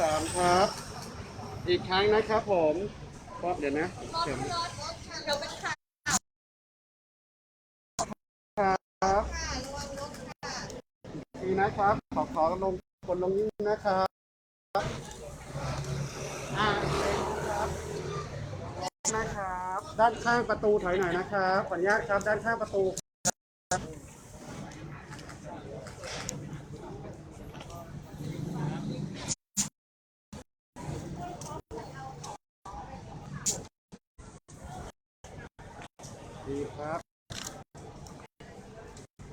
สามครับ อีกครั้งนะครับผมก็เดี๋ยวนะเข็มเดี๋ยวเป็นค่ะครับดีนะครับ ขอขอลงบนลงนี้นะครับอ่าครับนะครับ ด้านข้างประตูถอยหน่อยนะครับขออนุญาตครับ ด้านข้างประตูครับ ดีครับ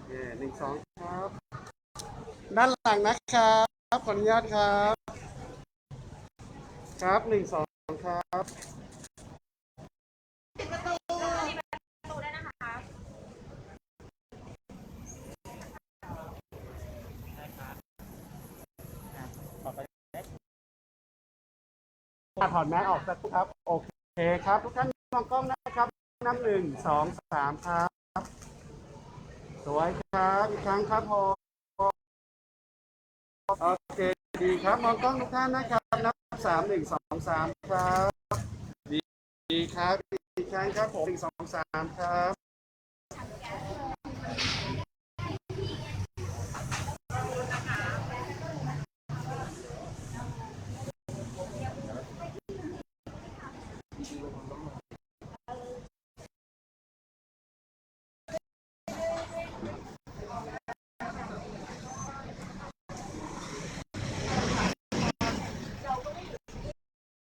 เย่หนึ่งสองครับ ด้านหลังนะครับขออนุญาตครับ ครับหนึ่งสองครับถอดแมสออกสักครู่ครับ โอเคครับ ทุกท่านมองกล้องนะครับ นับหนึ่งสองสามครับ สวยครับอีกครั้งครับพอโอเคดีครับมองกล้องทุกท่านนะครับ นับสามหนึ่งสองสามครับดีดีครับอีกครั้งครับผมหนึ่งสองสามครับ